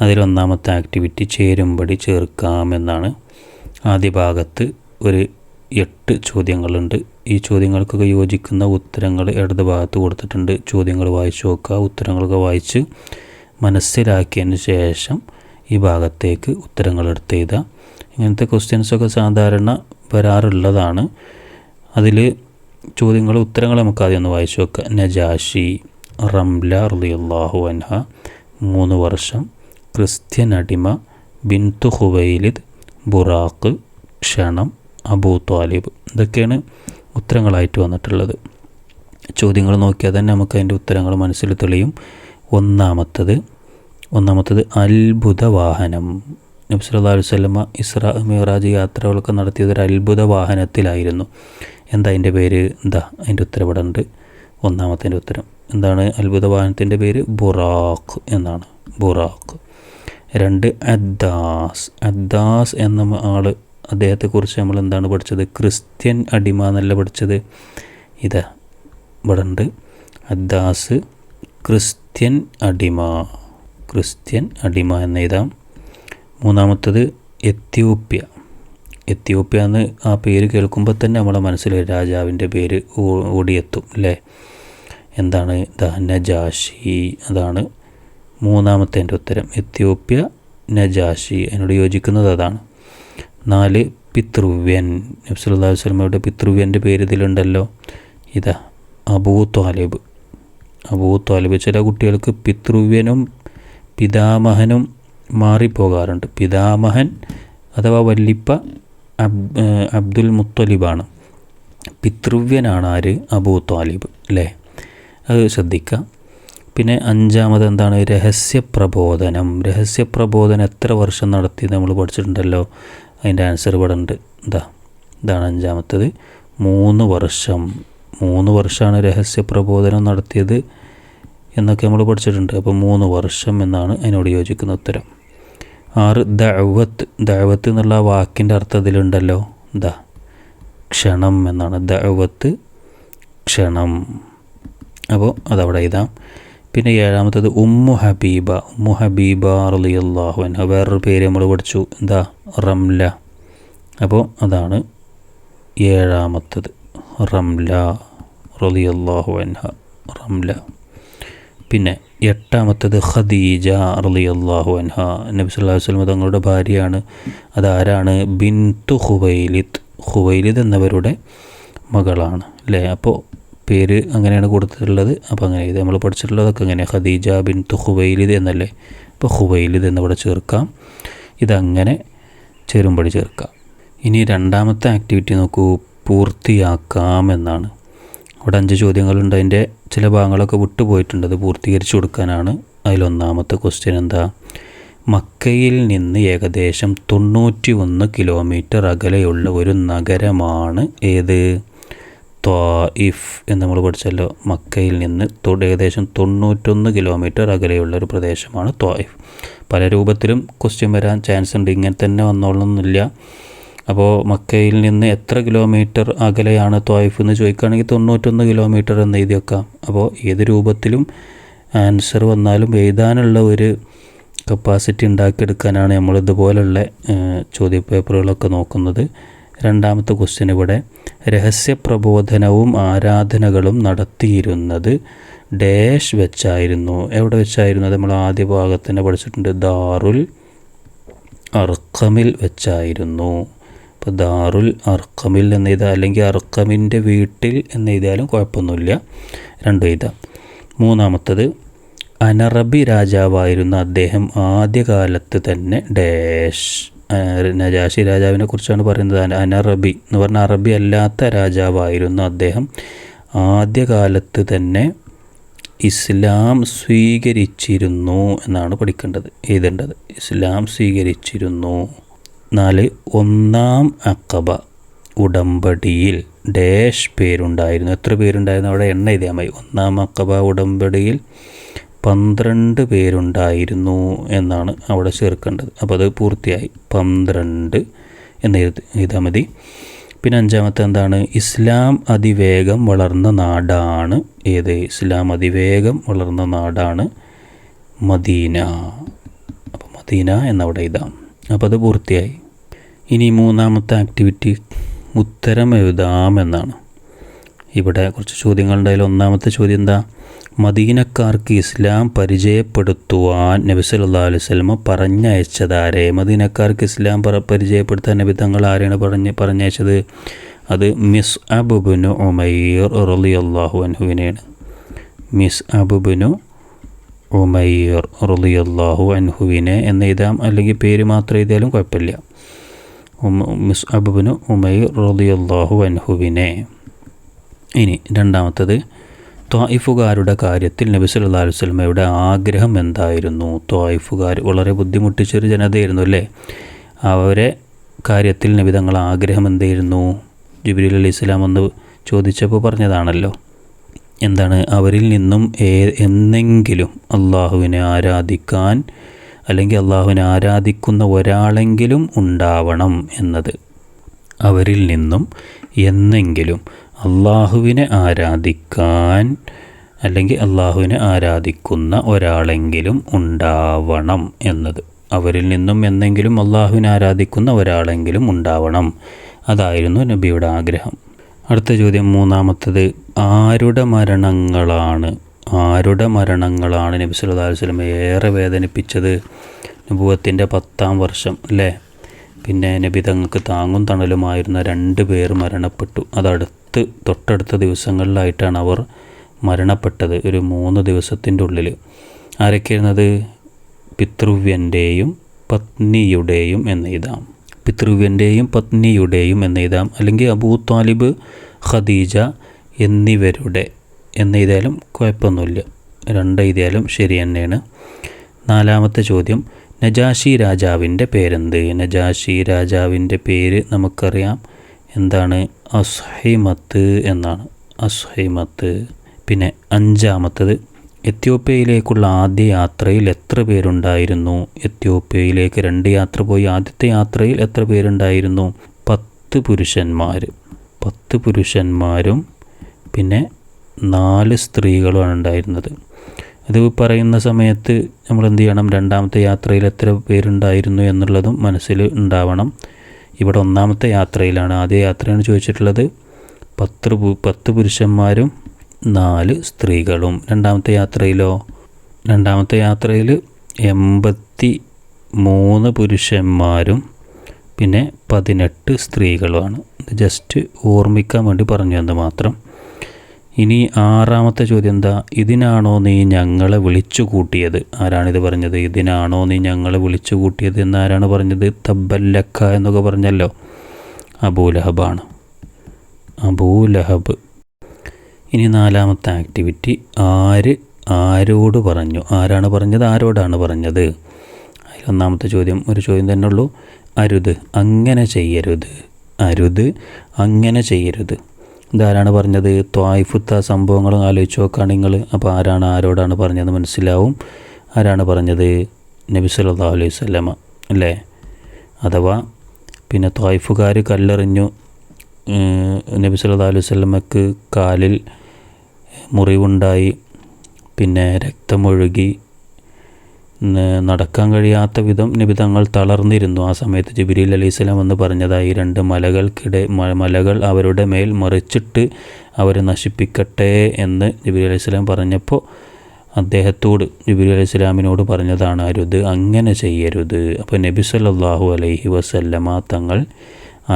അതിലൊന്നാമത്തെ activity ചേരുംപടി ചേർക്കാമെന്നാണ്. ആദ്യ ഭാഗത്ത് ഒരു എട്ട് ചോദ്യങ്ങളുണ്ട്. ഈ ചോദ്യങ്ങൾക്കൊക്കെ യോജിക്കുന്ന ഉത്തരങ്ങൾ ഇടത് ഭാഗത്ത് കൊടുത്തിട്ടുണ്ട്. ചോദ്യങ്ങൾ വായിച്ചു നോക്കുക. ഉത്തരങ്ങളൊക്കെ വായിച്ച് മനസ്സിലാക്കിയതിന് ശേഷം ഈ ഭാഗത്തേക്ക് ഉത്തരങ്ങൾ എടുത്ത് എഴുതുക. ഇങ്ങനത്തെ ക്വസ്റ്റ്യൻസൊക്കെ സാധാരണ വരാറുള്ളതാണ്. അതിൽ ചോദ്യങ്ങൾ ഉത്തരങ്ങൾ നമുക്ക് ആദ്യം ഒന്ന് വായിച്ചു നോക്കുക. നജാഷി റംല റളിയല്ലാഹു അൻഹ മൂന്ന് വർഷം. ക്രിസ്ത്യൻ അടിമ ബിന്തു ഹുവൈലിദ് ബുറാഖ് ക്ഷണം അബൂ ത്വാലിബ് ഇതൊക്കെയാണ് ഉത്തരങ്ങളായിട്ട് വന്നിട്ടുള്ളത്. ചോദ്യങ്ങൾ നോക്കിയാൽ തന്നെ നമുക്ക് അതിന്റെ ഉത്തരങ്ങൾ മനസ്സിൽ തെളിയും. ഒന്നാമത്തത് ഒന്നാമത്തത് അത്ഭുത വാഹനം നബി സല്ലല്ലാഹു അലൈഹി വസല്ലമ ഇസ്രാ മിറാജ് യാത്രകളൊക്കെ നടത്തിയത് ഒരു അത്ഭുത വാഹനത്തിലായിരുന്നു എന്താ അതിന്റെ പേര്? എന്താ അതിന്റെ ഉത്തരം ഇവിടെ ഉണ്ട് ഒന്നാമത്തെ ഉത്തരം. എന്താണ് അത്ഭുത വാഹനത്തിന്റെ പേര്? ബുറാഖ് എന്നാണ്. ബുറാഖ്. രണ്ട് അദ്ദാസ്. അദ്ദാസ് എന്ന ആൾ അദ്ദേഹത്തെക്കുറിച്ച് നമ്മൾ എന്താണ് പഠിച്ചത്? ക്രിസ്ത്യൻ അടിമ എന്നല്ല പഠിച്ചത്. ഇതാ ഇവിടെ ഉണ്ട്. അദ്ദാസ് ക്രിസ്ത്യൻ അടിമ. ക്രിസ്ത്യൻ അടിമ എന്ന് എഴുതാം. മൂന്നാമത്തത് എത്യോപ്യ. എത്യോപ്യ എന്ന് ആ പേര് കേൾക്കുമ്പോൾ തന്നെ നമ്മുടെ മനസ്സിൽ രാജാവിന്റെ പേര് ഓടിയെത്തും അല്ലേ? എന്താണ്? ദ നജാഷി അതാണ്. മൂന്നാമത്തെ എന്റെ ഉത്തരം എത്യോപ്യ നജാഷി അതിനോട് യോജിക്കുന്നത് അതാണ്. നാല് പിതൃവ്യൻ. നബ്സുല്ലാ വസ്ലമയുടെ പിതൃവ്യന്റെ പേര് ഇതിലുണ്ടല്ലോ. ഇതാ അബൂ ത്വാലിബ്. അബൂ ത്വാലിബ് ചില കുട്ടികൾക്ക് പിതൃവ്യനും പിതാമഹനും മാറിപ്പോകാറുണ്ട്. പിതാമഹൻ അഥവാ വല്ലിപ്പ അബ് അബ്ദുൽ മുത്തലിബാണ്. പിതൃവ്യനാണ് ആര്? അബൂ ത്വാലിബ് അല്ലേ? അത് ശ്രദ്ധിക്കുക പിന്നെ അഞ്ചാമത് എന്താണ് രഹസ്യപ്രബോധനം. രഹസ്യപ്രബോധനം എത്ര വർഷം നടത്തി നമ്മൾ പഠിച്ചിട്ടുണ്ടല്ലോ? അതിന്റെ ആൻസർ ഇവിടെ ഉണ്ട്. ഇതാ ഇതാണ് അഞ്ചാമത്തത്. മൂന്ന് വർഷം. മൂന്ന് വർഷമാണ് രഹസ്യപ്രബോധനം നടത്തിയത് എന്നൊക്കെ നമ്മൾ പഠിച്ചിട്ടുണ്ട്. അപ്പോൾ മൂന്ന് വർഷം എന്നാണ് അതിനോട് യോജിക്കുന്ന ഉത്തരം. ആറ് ദഅവത്ത്. ദഅവത്ത് എന്നുള്ള വാക്കിന്റെ അർത്ഥത്തിലുണ്ടല്ലോ എന്താ ക്ഷണം എന്നാണ്. ദഅവത്ത് ക്ഷണം. അപ്പോൾ അതവിടെ എഴുതാം. പിന്നെ ഏഴാമത്തത് ഉമ്മു ഹബീബ ഉമ്മു ഹബീബ റളിയല്ലാഹു അൻഹ. വേറൊരു പേര് നമ്മൾ പഠിച്ചു. എന്താ? റംല. അപ്പോൾ അതാണ് ഏഴാമത്തത്. റംല റലി അള്ളാഹു അൻഹ. റംല. പിന്നെ എട്ടാമത്തത് ഖദീജ റളിയല്ലാഹു അൻഹ. നബി സല്ലല്ലാഹു അലൈഹി വസല്ലം തങ്ങളുടെ ഭാര്യയാണ്. അതാരാണ്? ബിൻ തു ഹുവൈലിത് ഹുവൈലിത് എന്നവരുടെ മകളാണ്. അല്ലേ അപ്പോൾ പേര് അങ്ങനെയാണ് കൊടുത്തിട്ടുള്ളത്. അപ്പോൾ അങ്ങനെ ഇത് നമ്മൾ പഠിച്ചിട്ടുള്ളതൊക്കെ അങ്ങനെ ഖദീജ തു ഹുവൈലിദ് എന്നല്ലേ? അപ്പോൾ ഹുവൈലിദ് എന്നിവിടെ ചേർക്കാം. ഇതങ്ങനെ ചേരുമ്പടി ചേർക്കാം. ഇനി രണ്ടാമത്തെ ആക്ടിവിറ്റി നോക്കൂ. പൂർത്തിയാക്കാം എന്നാണ്. അവിടെ അഞ്ച് ചോദ്യങ്ങളുണ്ട്. അതിന്റെ ചില ഭാഗങ്ങളൊക്കെ വിട്ടുപോയിട്ടുണ്ട്. അത് പൂർത്തീകരിച്ചു കൊടുക്കാനാണ്. അതിലൊന്നാമത്തെ ക്വസ്റ്റ്യൻ എന്താ? മക്കയിൽ നിന്ന് ഏകദേശം തൊണ്ണൂറ്റി ഒന്ന് കിലോമീറ്റർ അകലെയുള്ള ഒരു നഗരമാണ് ഏത്? ത്വായിഫ് എന്ന് നമ്മൾ പഠിച്ചല്ലോ. മക്കയിൽ നിന്ന് ഏകദേശം തൊണ്ണൂറ്റൊന്ന് കിലോമീറ്റർ അകലെയുള്ള ഒരു പ്രദേശമാണ് ത്വാഇഫ്. പല രൂപത്തിലും ക്വസ്റ്റ്യൻ വരാൻ ചാൻസ് ഉണ്ട്. ഇങ്ങനെ തന്നെ വന്നോളണമെന്നില്ല അപ്പോൾ മക്കയിൽ നിന്ന് എത്ര കിലോമീറ്റർ അകലെയാണ് ത്വായിഫ് എന്ന് ചോദിക്കുകയാണെങ്കിൽ തൊണ്ണൂറ്റൊന്ന് കിലോമീറ്റർ എന്ന് എഴുതി വെക്കാം. അപ്പോൾ ഏത് രൂപത്തിലും ആൻസർ വന്നാലും എഴുതാനുള്ള ഒരു കപ്പാസിറ്റി ഉണ്ടാക്കിയെടുക്കാനാണ് നമ്മൾ ഇതുപോലുള്ള ചോദ്യപേപ്പറുകളൊക്കെ നോക്കുന്നത്. രണ്ടാമത്തെ ക്വസ്റ്റ്യൻ ഇവിടെ. രഹസ്യപ്രബോധനവും ആരാധനകളും നടത്തിയിരുന്നത് ഡാഷ് വെച്ചായിരുന്നു. എവിടെ വെച്ചായിരുന്നു നമ്മൾ ആദ്യ ഭാഗത്ത് തന്നെ പഠിച്ചിട്ടുണ്ട്. ദാറുൽ അർക്കമിൽ വെച്ചായിരുന്നു. ഇപ്പോൾ ദാറുൽ അർക്കമിൽ എന്ന് എഴുതാം. അല്ലെങ്കിൽ അർക്കമിന്റെ വീട്ടിൽ എന്ന് എഴുതിയാലും കുഴപ്പമൊന്നുമില്ല. രണ്ടും എഴുതാം. മൂന്നാമത്തത് അനറബി രാജാവായിരുന്ന അദ്ദേഹം ആദ്യകാലത്ത് തന്നെ ഡാഷ്. നജാഷി രാജാവിനെ കുറിച്ചാണ് പറയുന്നത്. അന- അനറബി എന്ന് പറഞ്ഞാൽ അറബി അല്ലാത്ത രാജാവായിരുന്നു അദ്ദേഹം. ആദ്യകാലത്ത് തന്നെ ഇസ്ലാം സ്വീകരിച്ചിരുന്നു എന്നാണ് പഠിക്കേണ്ടത് എഴുതേണ്ടത്. ഇസ്ലാം സ്വീകരിച്ചിരുന്നു. നാല് ഒന്നാം അക്കബ ഉടമ്പടിയിൽ ഡാഷ് പേരുണ്ടായിരുന്നു. എത്ര പേരുണ്ടായിരുന്നു? അവിടെ എണ്ണ എഴുതിയാൽ മതി. ഒന്നാം അക്കബ ഉടമ്പടിയിൽ പന്ത്രണ്ട് പേരുണ്ടായിരുന്നു എന്നാണ് അവിടെ ചേർക്കേണ്ടത്. അപ്പോൾ അത് പൂർത്തിയായി. പന്ത്രണ്ട് എന്ന് എഴുതാ മതി. പിന്നെ അഞ്ചാമത്തെ എന്താണ്? ഇസ്ലാം അതിവേഗം വളർന്ന നാടാണ്. ഏത്? ഇസ്ലാം അതിവേഗം വളർന്ന നാടാണ് മദീന. അപ്പോൾ മദീന എന്നവിടെ എഴുതാം. അപ്പോൾ അത് പൂർത്തിയായി. ഇനി മൂന്നാമത്തെ ആക്ടിവിറ്റി ഉത്തരം എഴുതാമെന്നാണ്. ഇവിടെ കുറച്ച് ചോദ്യങ്ങളുണ്ടായാലും ഒന്നാമത്തെ ചോദ്യം എന്താ? മദീനക്കാർക്ക് ഇസ്ലാം പരിചയപ്പെടുത്തുവാൻ നബി സല്ലാ അലൈഹി വസല്ലമ പറഞ്ഞയച്ചതാരെ. മദീനക്കാർക്ക് ഇസ്ലാം പറ പരിചയപ്പെടുത്താൻ നബി തങ്ങൾ ആരെയാണ് പറഞ്ഞ് പറഞ്ഞയച്ചത്? അത് മിസ് അബുബിനു ഉമയ്യർ അള്ളാഹു അൻഹുവിനെയാണ്. മിസ് അബുബിനു ഉമയ്യർ അള്ളാഹു അൻഹുവിനെ എന്ന് എഴുതാം. അല്ലെങ്കിൽ പേര് മാത്രം എഴുതിയാലും കുഴപ്പമില്ല. മിസ് അബുബിനു ഉമയ്യർ അള്ളാഹു അൻഹുവിനെ. ഇനി രണ്ടാമത്തത് ത്വായിഫുകാരുടെ കാര്യത്തിൽ നബി സല്ലല്ലാഹു അലൈഹി വസല്ലമയുടെ ആഗ്രഹം എന്തായിരുന്നു? ത്വായിഫുകാർ വളരെ ബുദ്ധിമുട്ടിച്ചൊരു ജനതയായിരുന്നു അല്ലേ? അവരെ കാര്യത്തിൽ നബി തങ്ങൾ ആഗ്രഹം എന്തായിരുന്നു? ജുബിലി അലൈഹി ഇസ്ലാം എന്ന് ചോദിച്ചപ്പോൾ പറഞ്ഞതാണല്ലോ. എന്താണ്? അവരിൽ നിന്നും ഏ എന്നെങ്കിലും അള്ളാഹുവിനെ ആരാധിക്കാൻ അല്ലെങ്കിൽ അള്ളാഹുവിനെ ആരാധിക്കുന്ന ഒരാളെങ്കിലും ഉണ്ടാവണം എന്നത്. അവരിൽ നിന്നും എന്നെങ്കിലും അള്ളാഹുവിനെ ആരാധിക്കാൻ അല്ലെങ്കിൽ അള്ളാഹുവിനെ ആരാധിക്കുന്ന ഒരാളെങ്കിലും ഉണ്ടാവണം എന്നത്. അവരിൽ നിന്നും എന്നെങ്കിലും അള്ളാഹുവിനെ ആരാധിക്കുന്ന ഒരാളെങ്കിലും ഉണ്ടാവണം. അതായിരുന്നു നബിയുടെ ആഗ്രഹം. അടുത്ത ചോദ്യം മൂന്നാമത്തത് ആരുടെ മരണങ്ങളാണ്? ആരുടെ മരണങ്ങളാണ് നബി സല്ലാ വസല്ലം ഏറെ വേദനിപ്പിച്ചത്? നബുവത്തിന്റെ പത്താം വർഷം അല്ലേ? പിന്നെ നബി തങ്ങൾക്ക് താങ്ങും തണലുമായിരുന്ന രണ്ട് പേർ മരണപ്പെട്ടു. അതടുത്ത് തൊട്ടടുത്ത ദിവസങ്ങളിലായിട്ടാണ് അവർ മരണപ്പെട്ടത് ഒരു മൂന്ന് ദിവസത്തിന്റെ ഉള്ളിൽ. ആരൊക്കെയായിരുന്നത്? പിതൃവ്യന്റെയും പത്നിയുടെയും എന്നെഴുതാം പിതൃവ്യന്റെയും പത്നിയുടെയും എന്നെഴുതാം അല്ലെങ്കിൽ അബൂ താലിബ് ഖദീജ എന്നിവരുടെ എന്നെഴുതിയാലും കുഴപ്പമൊന്നുമില്ല. രണ്ടെഴുതിയാലും ശരി തന്നെയാണ്. നാലാമത്തെ ചോദ്യം നജാഷി രാജാവിന്റെ പേരെന്ത്? നജാഷി രാജാവിന്റെ പേര് നമുക്കറിയാം. എന്താണ് അസ്ഹൈമത്ത് എന്നാണ്. അസ്ഹൈമത്ത് പിന്നെ അഞ്ചാമത്തത് എത്യോപ്യയിലേക്കുള്ള ആദ്യ യാത്രയിൽ എത്ര പേരുണ്ടായിരുന്നു? എത്യോപ്യയിലേക്ക് രണ്ട് യാത്ര പോയി ആദ്യത്തെ യാത്രയിൽ എത്ര പേരുണ്ടായിരുന്നു? പത്ത് പുരുഷന്മാർ പത്ത് പുരുഷന്മാരും പിന്നെ നാല് സ്ത്രീകളുമാണ് ഉണ്ടായിരുന്നത്. ഇത് പറയുന്ന സമയത്ത് നമ്മൾ എന്ത് ചെയ്യണം? രണ്ടാമത്തെ യാത്രയിൽ എത്ര പേരുണ്ടായിരുന്നു എന്നുള്ളതും മനസ്സിൽ ഉണ്ടാവണം. ഇവിടെ ഒന്നാമത്തെ യാത്രയിലാണ് ആദ്യ യാത്രയാണ് ചോദിച്ചിട്ടുള്ളത്. പത്ത് പത്ത് പുരുഷന്മാരും നാല് സ്ത്രീകളും. രണ്ടാമത്തെ യാത്രയിലോ? രണ്ടാമത്തെ യാത്രയിൽ എൺപത്തി മൂന്ന് പുരുഷന്മാരും പിന്നെ പതിനെട്ട് സ്ത്രീകളുമാണ്. ജസ്റ്റ് ഓർമ്മിക്കാൻ വേണ്ടി പറഞ്ഞു എന്ന് മാത്രം. ഇനി ആറാമത്തെ ചോദ്യം എന്താ? ഇതിനാണോ നീ ഞങ്ങളെ വിളിച്ചു കൂട്ടിയത്? ആരാണിത് പറഞ്ഞത്? ഇതിനാണോ നീ ഞങ്ങളെ വിളിച്ചു കൂട്ടിയത് എന്ന് ആരാണ് പറഞ്ഞത്? തബ്ബല്ലക്ക എന്നൊക്കെ പറഞ്ഞല്ലോ. അബൂലഹബാണ്. അബൂലഹബ്. ഇനി നാലാമത്തെ ആക്ടിവിറ്റി. ആര് ആരോട് പറഞ്ഞു? ആരാണ് പറഞ്ഞത്? ആരോടാണ് പറഞ്ഞത്? ഒന്നാമത്തെ ചോദ്യം ഒരു ചോദ്യം തന്നെ ഉള്ളൂ. അരുത്. അങ്ങനെ ചെയ്യരുത്. അരുത്. അങ്ങനെ ചെയ്യരുത്. ഇതാരാണ് പറഞ്ഞത്? ത്വായിഫുത്ത സംഭവങ്ങൾ ആലോചിച്ച് നോക്കുകയാണ് നിങ്ങൾ അപ്പോൾ ആരാണ് ആരോടാണ് പറഞ്ഞത് മനസ്സിലാവും. ആരാണ് പറഞ്ഞത്? നബി സല്ലാ അലൈഹി വസല്ലമ അല്ലേ? അഥവാ പിന്നെ ത്വായിഫുകാർ കല്ലെറിഞ്ഞു നബി സല്ലാ അലൈഹി സ്വലമക്ക് കാലിൽ മുറിവുണ്ടായി പിന്നെ രക്തമൊഴുകി നടക്കാൻ കഴിയാത്ത വിധം നിബിതങ്ങൾ തളർന്നിരുന്നു. ആ സമയത്ത് ജിബിരിൽ അലൈഹി എന്ന് പറഞ്ഞതായി രണ്ട് മലകൾക്കിടെ മലകൾ അവരുടെ മേൽ മറിച്ചിട്ട് അവരെ നശിപ്പിക്കട്ടെ എന്ന് ജിബിരി അലൈഹി പറഞ്ഞപ്പോൾ അദ്ദേഹത്തോട് ജിബിരി അലൈഹി സ്വലാമിനോട് പറഞ്ഞതാണ് അരുത് അങ്ങനെ ചെയ്യരുത്. അപ്പോൾ നബി സല്ലാഹു അലൈഹി വസല്ലമ തങ്ങൾ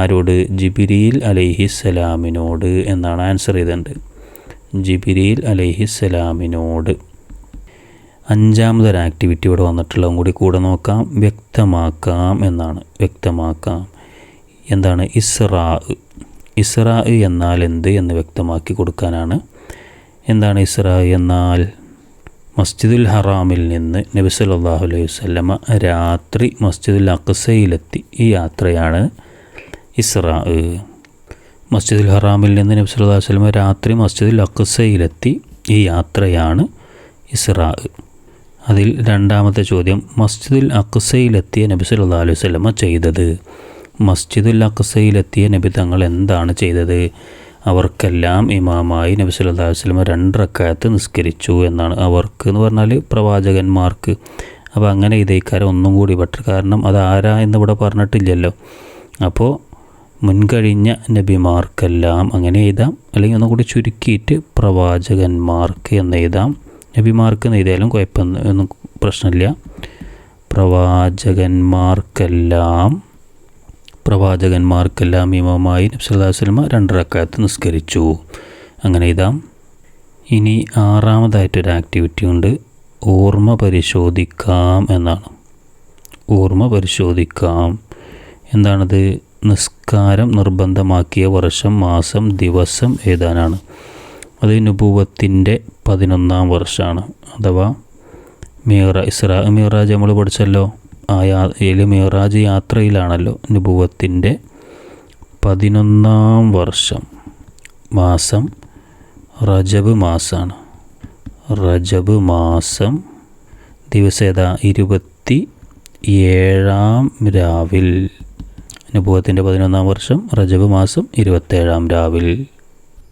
ആരോട് ജിബിരിയിൽ അലൈഹി സ്വലാമിനോട് എന്നാണ് ആൻസർ ചെയ്തിട്ടുണ്ട് ജിബിരിയിൽ അലൈഹി സ്വലാമിനോട്. അഞ്ചാമതൊരു ആക്ടിവിറ്റി ഇവിടെ വന്നിട്ടുള്ളതും കൂടി കൂടെ നോക്കാം. വ്യക്തമാക്കാം എന്നാണ്. വ്യക്തമാക്കാം. എന്താണ്? ഇസ്രാ ഇസ്രാ എന്നാൽ എന്ത് എന്ന് വ്യക്തമാക്കി കൊടുക്കാനാണ്. എന്താണ് ഇസ്രാ എന്നാൽ? മസ്ജിദുൽ ഹറാമിൽ നിന്ന് നബി സല്ലല്ലാഹു അലൈഹി വസല്ലമ രാത്രി മസ്ജിദുൽ അക്സയിലെത്തി. ഈ യാത്രയാണ് ഇസ്രാ മസ്ജിദുൽ ഹറാമിൽ നിന്ന് നബി സല്ലല്ലാഹു അലൈഹി വസല്ലമ രാത്രി മസ്ജിദുൽ അക്സയിലെത്തി. ഈ യാത്രയാണ് ഇസ്രാ അതിൽ രണ്ടാമത്തെ ചോദ്യം മസ്ജിദുൽ അക്സയിലെത്തിയ നബി സല്ലല്ലാഹു അലൈഹി വസല്ലമ ചെയ്തത്? മസ്ജിദുൽ അക്സയിലെത്തിയ നബി തങ്ങൾ എന്താണ് ചെയ്തത്? അവർക്കെല്ലാം ഇമാമായി നബി സല്ലല്ലാഹു അലൈഹി വസല്ലമ രണ്ട് റക്കായത്ത് നിസ്കരിച്ചു എന്നാണ്. അവർക്ക് എന്ന് പറഞ്ഞാൽ പ്രവാചകന്മാർക്ക്. അപ്പോൾ അങ്ങനെ ഇതേക്കാരം ഒന്നും കൂടി ബെറ്റർ കാരണം അത് ആരാ എന്നിവിടെ പറഞ്ഞിട്ടില്ലല്ലോ. അപ്പോൾ മുൻകഴിഞ്ഞ നബിമാർക്കെല്ലാം അങ്ങനെ എഴുതാം. അല്ലെങ്കിൽ ഒന്നും കൂടി ചുരുക്കിയിട്ട് പ്രവാചകന്മാർക്ക് എന്ന് എഴുതാം. നബിമാർക്ക് എന്ന് എഴുതിയാലും കുഴപ്പം ഒന്നും പ്രശ്നമില്ല. പ്രവാചകന്മാർക്കെല്ലാം പ്രവാചകന്മാർക്കെല്ലാം ഇമാമായി നബ്സല്ലാസ്ലമ രണ്ടരക്കാലത്ത് നിസ്കരിച്ചു. അങ്ങനെ ഇതാം. ഇനി ആറാമതായിട്ടൊരു ആക്ടിവിറ്റി ഉണ്ട്. ഓർമ്മ പരിശോധിക്കാം എന്നാണ്. ഓർമ്മ പരിശോധിക്കാം. എന്താണത്? നിസ്കാരം നിർബന്ധമാക്കിയ വർഷം മാസം ദിവസം എഴുതാനാണ്. അത് നുപൂവത്തിന്റെ പതിനൊന്നാം വർഷമാണ് അഥവാ മീറ ഇസ്രാ മീറാജ് നമ്മൾ പഠിച്ചല്ലോ. ആ യാ മീറാജ് യാത്രയിലാണല്ലോ നുപൂവത്തിന്റെ പതിനൊന്നാം വർഷം. മാസം റജബ് മാസമാണ് റജബ് മാസം ദിവസം ഏതാ? ഇരുപത്തി ഏഴാം രാവിൽ. അനുഭവത്തിന്റെ പതിനൊന്നാം വർഷം റജബ് മാസം ഇരുപത്തേഴാം രാവിൽ.